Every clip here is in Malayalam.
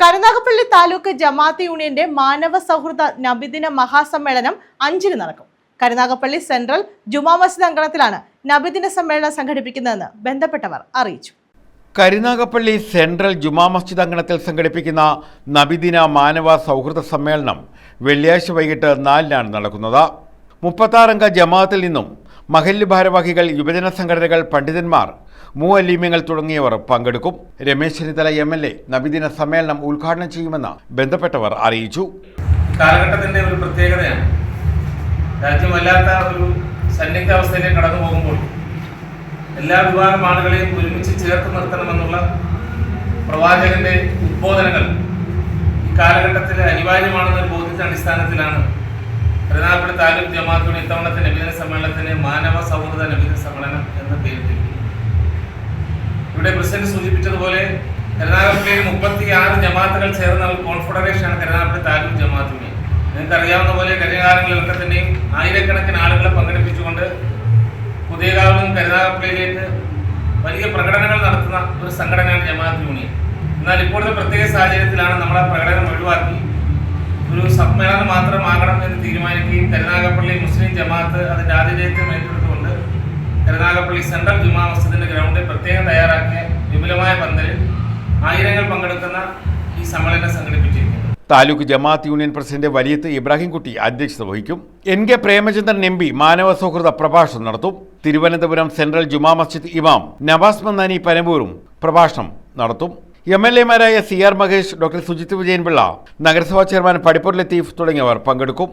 കരുനാഗപ്പള്ളി താലൂക്ക് ജമാഅത്ത് യൂണിയന്റെ മാനവ സൗഹൃദ നബിദിന മഹാസമ്മേളനം അഞ്ചിന് നടക്കും. കരുനാഗപ്പള്ളി സെൻട്രൽ ജുമാ മസ്ജിദ് അങ്കണത്തിലാണ് നബിദിന സമ്മേളനം സംഘടിപ്പിക്കുന്നതെന്ന് ബന്ധപ്പെട്ടവർ അറിയിച്ചു. കരുനാഗപ്പള്ളി സെൻട്രൽ ജുമാ മസ്ജിദ് അങ്കണത്തിൽ സംഘടിപ്പിക്കുന്ന നബിദിന മാനവ സൗഹൃദ സമ്മേളനം വെള്ളിയാഴ്ച വൈകിട്ട് നാലിനാണ് നടക്കുന്നത്. മുപ്പത്താറംഗ ജമാഅത്തിൽ നിന്നും മഹല്ല് ഭാരവാഹികൾ യുവജന സംഘടനകൾ പണ്ഡിതന്മാർ മൂവല്ലീമ്യങ്ങൾ തുടങ്ങിയവർ പങ്കെടുക്കും. Ramesh Chennithala M L A നബിദിന സമ്മേളനം ഉദ്ഘാടനം ചെയ്യുമെന്ന് ബന്ധപ്പെട്ടവർ അറിയിച്ചു. കാലഘട്ടത്തിന്റെ ഒരു പ്രത്യേകതയാണ്. രാജ്യമല്ലാത്ത ഒരു സന്നിഗ്ധാവസ്ഥയിലേക്ക് കടന്നു പോകുമ്പോൾ എല്ലാ വിഭാഗം ആളുകളെയും ഒരുമിച്ച് ചേർത്ത് നിർത്തണമെന്നുള്ള പ്രവാചകന്റെ ഉദ്ബോധനങ്ങൾ ഈ കാലഘട്ടത്തിൽ അനിവാര്യമാണെന്നൊരു ബോധ്യത്തിന്റെ അടിസ്ഥാനത്തിലാണ് കരുനാഗപ്പള്ളി താലൂക്ക് ജമാഅത്തുടെ ഇത്തവണത്തെ നബിദിന സമ്മേളനത്തിന് മാനവ സൗഹൃദ നബിദിന സമ്മേളനം എന്ന് പേരിട്ടിരിക്കുന്നു ഇവിടെ പ്രസിഡന്റ് സൂചിപ്പിച്ചതുപോലെ കരുനാഗപ്പള്ളിയിൽ മുപ്പത്തി ആറ് ജമാഅത്തുകൾ ചേർന്ന ഒരു കോൺഫെഡറേഷനാണ് കരുനാഗപ്പള്ളി താലൂക്ക് ജമാഅത്ത് നിങ്ങൾക്ക് അറിയാവുന്ന പോലെ കഴിഞ്ഞകാലങ്ങളിലൊക്കെ തന്നെയും ആയിരക്കണക്കിന് ആളുകളെ പങ്കെടുപ്പിച്ചുകൊണ്ട് പുതിയകാവിലും കരുനാഗപ്പള്ളിയിലേക്ക് വലിയ പ്രകടനങ്ങൾ നടത്തുന്ന ഒരു സംഘടനയാണ് ജമാഅത്ത് യൂണിയൻ. എന്നാൽ ഇപ്പോഴത്തെ പ്രത്യേക സാഹചര്യത്തിലാണ് നമ്മൾ ആ പ്രകടനം ഒഴിവാക്കി. ഒരു സമ്മേളനം മാത്രമാകണം എന്ന് തീരുമാനിക്കുകയും കരുനാഗപ്പള്ളി മുസ്ലിം ജമാഅത്ത് അതിന്റെ ആതിഥേയത്വം ഏറ്റെടുത്തുകൊണ്ട് കരുനാഗപ്പള്ളി സെൻട്രൽ ജുമാ മസ്ജിദിന്റെ ഗ്രൗണ്ടിൽ പ്രത്യേകം തയ്യാറാക്കിയ വിപുലമായ പന്തലിൽ ആയിരങ്ങൾ പങ്കെടുക്കുന്ന ഈ സമ്മേളനം സംഘടിപ്പിച്ചിരിക്കുന്നു. താലൂക്ക് ജമാഅത്ത് യൂണിയൻ പ്രസിഡന്റ് വലിയത്ത് ഇബ്രാഹിംകുട്ടി അധ്യക്ഷത വഹിക്കും. N K Premachandran M P മാനവ സൗഹൃദ പ്രഭാഷണം നടത്തും. തിരുവനന്തപുരം സെൻട്രൽ ജുമാ മസ്ജിദ് ഇമാം നവാസ് മന്നാനി പനമ്പൂരും പ്രഭാഷണം നടത്തും. M L എമാരായ C R Mahesh doctor Sujith Vijayanpillai നഗരസഭാ ചെയർമാൻ പടിപ്പൂർ ലത്തീഫ് തുടങ്ങിയവർ പങ്കെടുക്കും.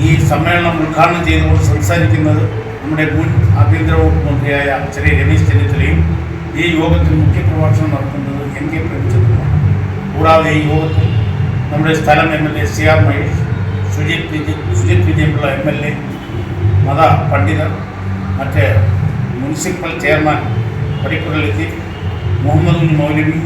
ഈ സമ്മേളനം ഉദ്ഘാടനം ചെയ്തുകൊണ്ട് സംസാരിക്കുന്നത് നമ്മുടെ മുൻ ആഭ്യന്തര വകുപ്പ് മന്ത്രിയായ ശ്രീ രമേശ് ചെന്നിത്തലയും ഈ യോഗത്തിൽ മുഖ്യപ്രഭാഷണം നടത്തുന്നത് എൻ കെ പ്രേമചന്ദ്രനാണ് കൂടാതെ ഈ യോഗത്തിൽ നമ്മുടെ സ്ഥലം M L A C R Mahesh Sujith Vijay Sujith Vijayapillai M L A മത പണ്ഡിതർ മറ്റ് മുനിസിപ്പൽ ചെയർമാൻ പടിപ്പുര ലത്തീഫ് മുഹമ്മദ് മൗലവി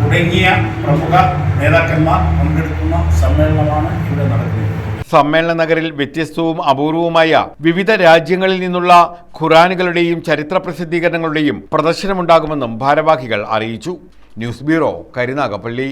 തുടങ്ങിയ പ്രമുഖ നേതാക്കന്മാർ പങ്കെടുക്കുന്ന സമ്മേളനമാണ് ഇവിടെ നടക്കുന്നത്. സമ്മേളന നഗരിൽ വ്യത്യസ്തവും അപൂർവവുമായ വിവിധ രാജ്യങ്ങളിൽ നിന്നുള്ള ഖുറാനുകളുടെയും ചരിത്ര പ്രസിദ്ധീകരണങ്ങളുടെയും പ്രദർശനമുണ്ടാകുമെന്നും ഭാരവാഹികൾ അറിയിച്ചു. News bureau Karunagappally.